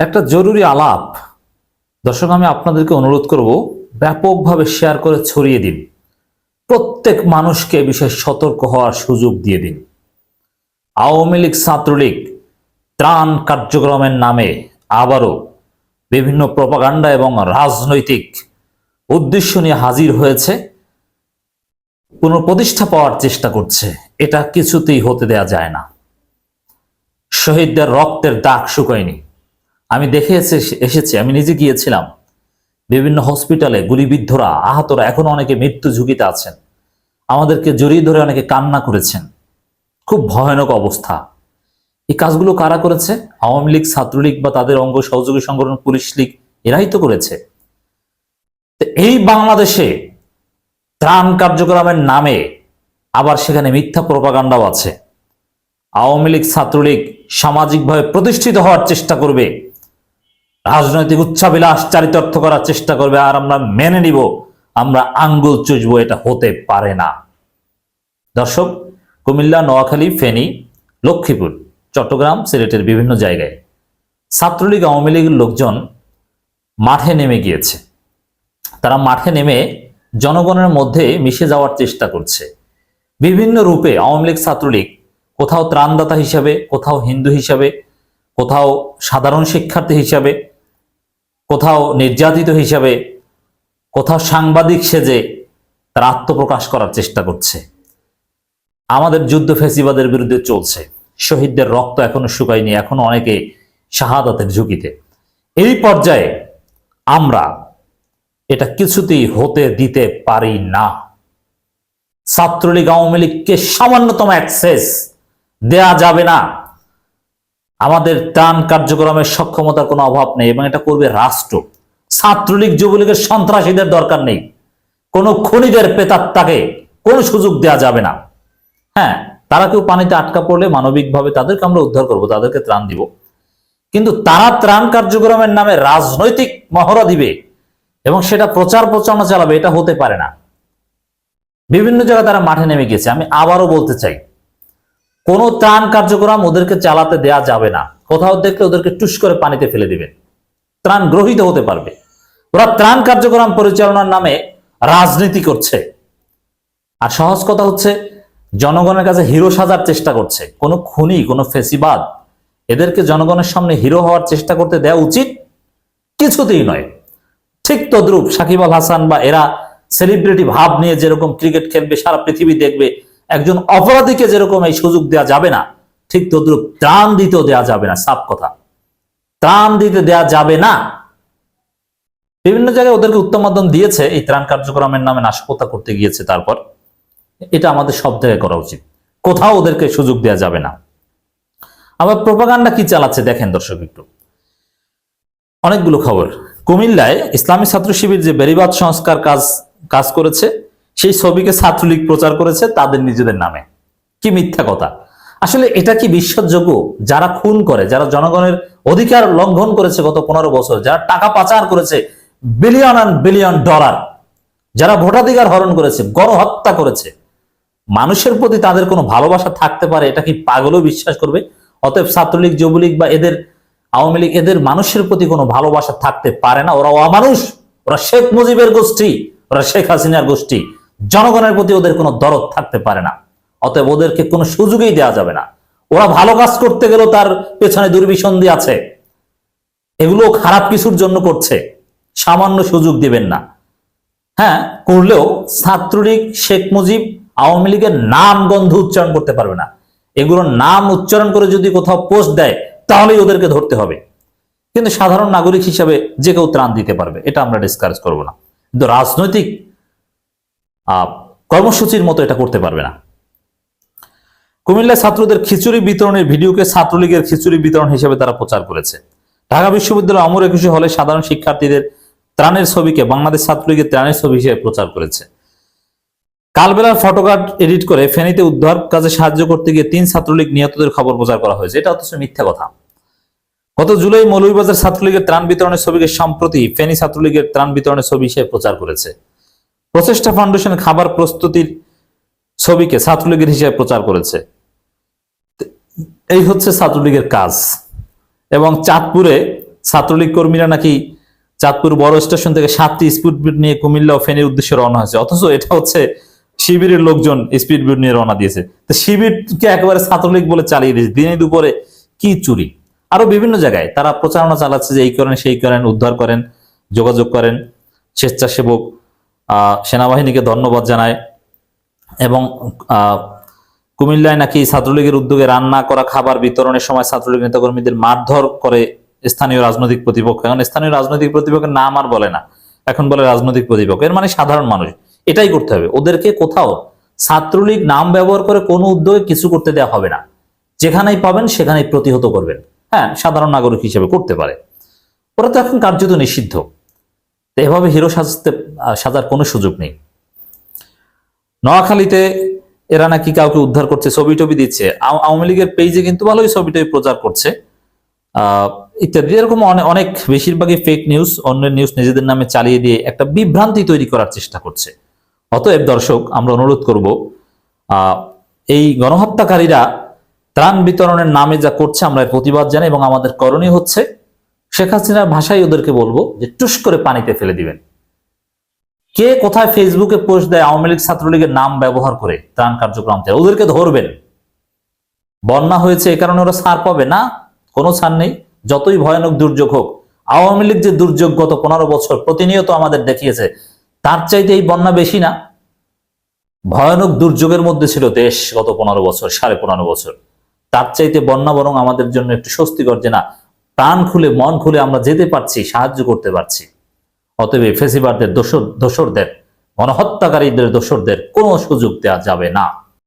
একটা জরুরি আলাপ। দর্শক, আমি আপনাদেরকে অনুরোধ করব, ব্যাপকভাবে শেয়ার করে ছড়িয়ে দিন। প্রত্যেক মানুষকে এ বিষয়ে সতর্ক হওয়ার সুযোগ দিয়ে দিন। আওয়ামী লীগ, ছাত্রলীগ ত্রাণ কার্যক্রমের নামে আবারও বিভিন্ন প্রপাগান্ডা এবং রাজনৈতিক উদ্দেশ্য নিয়ে হাজির হয়েছে। পুনঃপ্রতিষ্ঠা পাওয়ার চেষ্টা করছে। এটা কিছুতেই হতে দেয়া যায় না। শহীদদের রক্তের দাগ শুকায়নি। আমি দেখে এসে- এসেছি, আমি নিজে গিয়েছিলাম। বিভিন্ন হসপিটালে গুলিবিদ্ধরা, আহতরা, এখন অনেকে মৃত্যু ঝুঁকিতে আছেন। আমাদেরকে জড়িয়ে ধরে অনেকে কান্না করেছেন। খুব ভয়ানক অবস্থা। এই কাজগুলো কারা করেছে? আওয়ামী লীগ, ছাত্রলীগ বা তাদের অঙ্গ সহযোগী সংগঠন, পুলিশ লীগ, এরাই তো করেছে। এই বাংলাদেশে ত্রাণ কার্যক্রমের নামে আবার সেখানে মিথ্যা প্রপাগান্ডাও আছে। আওয়ামী লীগ, ছাত্রলীগ সামাজিকভাবে প্রতিষ্ঠিত হওয়ার চেষ্টা করবে। রাজনৈতিক উচ্চাবিলাস চারিতার্থ করার চেষ্টা করবে আর আমরা মেনে নিব, আমরা আঙ্গুল চুষবো, এটা হতে পারে না। দর্শক, কুমিল্লা, নোয়াখালী, ফেনী, লক্ষ্মীপুর, চট্টগ্রাম, সিলেটের বিভিন্ন জায়গায় ছাত্রলীগ, আওয়ামী লীগের লোকজন মাঠে নেমে গিয়েছে। তারা মাঠে নেমে জনগণের মধ্যে মিশে যাওয়ার চেষ্টা করছে। বিভিন্ন রূপে আওয়ামী লীগ ছাত্রলীগ কোথাও ত্রাণদাতা হিসাবে, কোথাও হিন্দু হিসাবে, কোথাও সাধারণ শিক্ষার্থী হিসাবে কোথাও নির্যাতিত হিসাবে, কোথাও সাংবাদিক সেজে তারা আত্মপ্রকাশ করার চেষ্টা করছে। আমাদের যুদ্ধ ফেসিবাদের বিরুদ্ধে চলছে। শহীদদের রক্ত এখনও শুকায়নি, এখনও অনেকে শাহাদাতের ঝুঁকিতে। এই পর্যায়ে আমরা এটা কিছুতেই হতে দিতে পারি না। ছাত্রলীগ আওয়ামী লীগকে সামান্যতম অ্যাক্সেস দেয়া যাবে না। আমাদের ত্রাণ কার্যক্রমের সক্ষমতার কোনো অভাব নেই এবং এটা করবে রাষ্ট্র। ছাত্রলীগ, যুবলীগের সন্ত্রাসীদের দরকার নেই। কোনো খনিদের পেতাত্তাকে কোনো সুযোগ দেয়া যাবে না। হ্যাঁ তারা কেউ পানিতে আটকা পড়লে মানবিকভাবে তাদেরকে আমরা উদ্ধার করব, তাদেরকে ত্রাণ দিব। কিন্তু তারা ত্রাণ কার্যক্রমের নামে রাজনৈতিক মহড়া দিবে এবং সেটা প্রচার প্রচারণা চালাবে, এটা হতে পারে না। বিভিন্ন জায়গায় তারা মাঠে নেমে গেছে। আমি আবারও বলতে চাই কোনো ত্রাণ কার্যক্রম ওদেরকে চালাতে দেয়া যাবে না। কোথাও দেখলে ওদেরকে টুস করে পানিতে ফেলে দিবেন ত্রাণ গ্রহীত হতে পারবে। ওরা ত্রাণ কার্যক্রম পরিচালনার নামে রাজনীতি করছে। আর সহজ কথা হচ্ছে, জনগণের কাছে হিরো সাজার চেষ্টা করছে। কোনো খুনি, কোনো ফেসিবাদ এদেরকে জনগণের সামনে হিরো হওয়ার চেষ্টা করতে দেওয়া উচিত কিছুতেই নয়। ঠিক তদ্রুপ সাকিব আল হাসান বা এরা সেলিব্রিটি ভাব নিয়ে যেরকম ক্রিকেট খেলবে, সারা পৃথিবী দেখবে একজন অপরাধীকে যেরকম এই সুযোগ দেওয়া যাবে না, ঠিক তদ্রুপ ত্রাণ দিতেও দেওয়া যাবে না সাপ কথা। ত্রাণ দিতে দেওয়া যাবে না। বিভিন্ন জায়গায় ওদেরকে উত্তম মাধ্যম দিয়েছে, এই ত্রাণ কার্যক্রমের নামে নাশকতা করতে গিয়েছে তারপর। এটা আমাদের সব জায়গায় করা উচিত। কোথাও ওদেরকে সুযোগ দেওয়া যাবে না। আবার প্রপাগান্ডা কি চালাচ্ছে দেখেন দর্শক একটু। অনেকগুলো খবর। কুমিল্লায় ইসলামী ছাত্র শিবির যে বেরিবাদ সংস্কার কাজ কাজ করেছে সেই ছবিকে ছাত্রলীগ প্রচার করেছে তাদের নিজেদের নামে। কি মিথ্যা কথা? আসলে এটা কি বিশ্বাসযোগ্য যারা খুন করে, যারা জনগণের অধিকার লঙ্ঘন করেছে গত পনেরো বছর, যারা টাকা পাচার করেছে বিলিয়ন অ্যান্ড বিলিয়ন ডলার যারা ভোটাধিকার হরণ করেছে, গণহত্যা করেছে, মানুষের প্রতি তাদের কোনো ভালোবাসা থাকতে পারে, এটা কি পাগলও বিশ্বাস করবে? অতএব ছাত্রলীগ, যুবলীগ বা এদের, আওয়ামী লীগ, এদের মানুষের প্রতি কোনো ভালোবাসা থাকতে পারে না। ওরা অমানুষ, ওরা শেখ মুজিবের গোষ্ঠী, ওরা শেখ হাসিনার গোষ্ঠী। জনগণের প্রতি ওদের কোনো দরদ থাকতে পারে না। অতএব ওদেরকে কোনো সুযোগই দেওয়া যাবে না। ওরা ভালো কাজ করতে গেলেও তার পেছনে দুর্বিসন্ধি আছে। এগুলো খারাপ কিছুর জন্য করছে। সামান্য সুযোগ দিবেন না। হ্যাঁ করলেও ছাত্রলীগ, শেখ মুজিব, আওয়ামী লীগের নাম গন্ধ উচ্চারণ করতে পারবে না। এগুলোর নাম উচ্চারণ করে যদি কোথাও পোস্ট দেয়, তাহলেই ওদেরকে ধরতে হবে। কিন্তু সাধারণ নাগরিক হিসাবে যে কেউ ত্রাণ দিতে পারবে, এটা আমরা ডিসকারেজ করব না। কিন্তু রাজনৈতিক কর্মসূচির মতো এটা করতে পারবে না। কুমিল্লায় ছাত্রদের খিচুড়ি বিতরণের ভিডিওকে ছাত্রলীগের খিচুড়ি বিতরণ হিসেবে তারা প্রচার করেছে। ঢাকা বিশ্ববিদ্যালয় অমর একুশে হলে সাধারণ শিক্ষার্থীদের ত্রাণের ছবিকে বাংলাদেশ ছাত্রলীগের ত্রাণের ছবি হিসেবে প্রচার করেছে। কালবেলার ফটোকার্ড এডিট করে ফেনীতে উদ্ধার কাজে সাহায্য করতে গিয়ে তিন ছাত্রলীগ নিহতদের খবর প্রচার করা হয়েছে। এটা অথচ মিথ্যা কথা। গত জুলাই মৌলভীবাজার ছাত্রলীগের ত্রাণ বিতরণের ছবিকে সম্প্রতি ফেনী ছাত্রলীগের ত্রাণ বিতরণের ছবি হিসেবে প্রচার করেছে। প্রচেষ্টা ফাউন্ডেশন খাবার প্রস্তুতির ছবিকে ছাত্রলীগের হিসেবে প্রচার করেছে। এই হচ্ছে ছাত্রলীগের কাজ। এবং চাঁদপুরে ছাত্রলীগ কর্মীরা নাকি চাঁদপুর বড় স্টেশন থেকে সাতটি স্পিড স্পিডবোট নিয়ে কুমিল্লা ও ফেনীর উদ্দেশ্যে রওনা হয়েছে। অথচ এটা হচ্ছে শিবিরের লোকজন স্পিড স্পিডবোট নিয়ে রওনা দিয়েছে। তো শিবিরকে একেবারে ছাত্রলীগ বলে চালিয়ে দিয়েছে। দিনে দুপুরে কি চুরি? আরও বিভিন্ন জায়গায় তারা প্রচারণা চালাচ্ছে যে এই করেন, সেই করেন, উদ্ধার করেন, যোগাযোগ করেন, স্বেচ্ছাসেবক সেনাবাহিনীকে ধন্যবাদ জানায় এবং কুমিল্লায় নাকি ছাত্রলীগের উদ্যোগে রান্না করা খাবার বিতরণের সময় ছাত্রলীগ নেতাকর্মীদের মারধর করে স্থানীয় রাজনৈতিক প্রতিপক্ষ। এখন স্থানীয় রাজনৈতিক প্রতিপক্ষের নাম আর বলে না। এখন বলে রাজনৈতিক প্রতিপক্ষ। এর মানে সাধারণ মানুষ। এটাই করতে হবে। ওদেরকে কোথাও ছাত্রলীগ নাম ব্যবহার করে কোনো উদ্যোগে কিছু করতে দেওয়া হবে না। যেখানেই পাবেন, সেখানেই প্রতিহত করবেন। হ্যাঁ সাধারণ নাগরিক হিসেবে করতে পারে। ওরা তো এখন কার্যত নিষিদ্ধ। তো এভাবে হিরো সাজতে সাজার কোনো সুযোগ নেই। নোয়াখালীতে এরা নাকি কাউকে উদ্ধার করছে, ছবি টবি দিচ্ছে। আও- আওয়ামী লীগের পেজে কিন্তু ভালোই ছবি টবি প্রচার করছে। ইত্যাদি। এরকম অনেক বেশিরভাগই ফেক নিউজ অন্যের নিউজ নিজেদের নামে চালিয়ে দিয়ে একটা বিভ্রান্তি তৈরি করার চেষ্টা করছে। অতএব দর্শক, আমরা অনুরোধ করব এই গণহত্যাকারীরা ত্রাণ বিতরণের নামে যা করছে আমরা প্রতিবাদ জানাই এবং আমাদের করণীয় হচ্ছে শেখ হাসিনার ভাষায় ওদেরকে বলব যে টুস করে পানিতে ফেলে দিবেন। কে কোথায় ফেসবুকে পোস্ট দেয় আওয়ামী লীগ ছাত্রলীগের নাম ব্যবহার করে ত্রাণ কার্যক্রম চালায়, ওদেরকে ধরবেন। বন্যা হয়েছে এই কারণে ওরা ছাড় পাবে না কোনো ছাড় নেই। যতই ভয়ানক দুর্যোগ হোক আওয়ামী লীগ যে দুর্যোগ গত পনেরো বছর প্রতিনিয়ত আমাদের দেখিয়েছে তার চাইতে এই বন্যা বেশি না। ভয়ানক দুর্যোগের মধ্যে ছিল দেশ গত পনেরো বছর সাড়ে পনেরো বছর। তার চাইতে বন্যা বরং আমাদের জন্য একটু স্বস্তিকর যে না প্রাণ খুলে, মন খুলে আমরা যেতে পারছি, সাহায্য করতে পারছি। অতএব ফেসিবারদের দোসর দোসরদের গণহত্যাকারীদের দোষরদের কোনো সুযোগ দেওয়া যাবে না।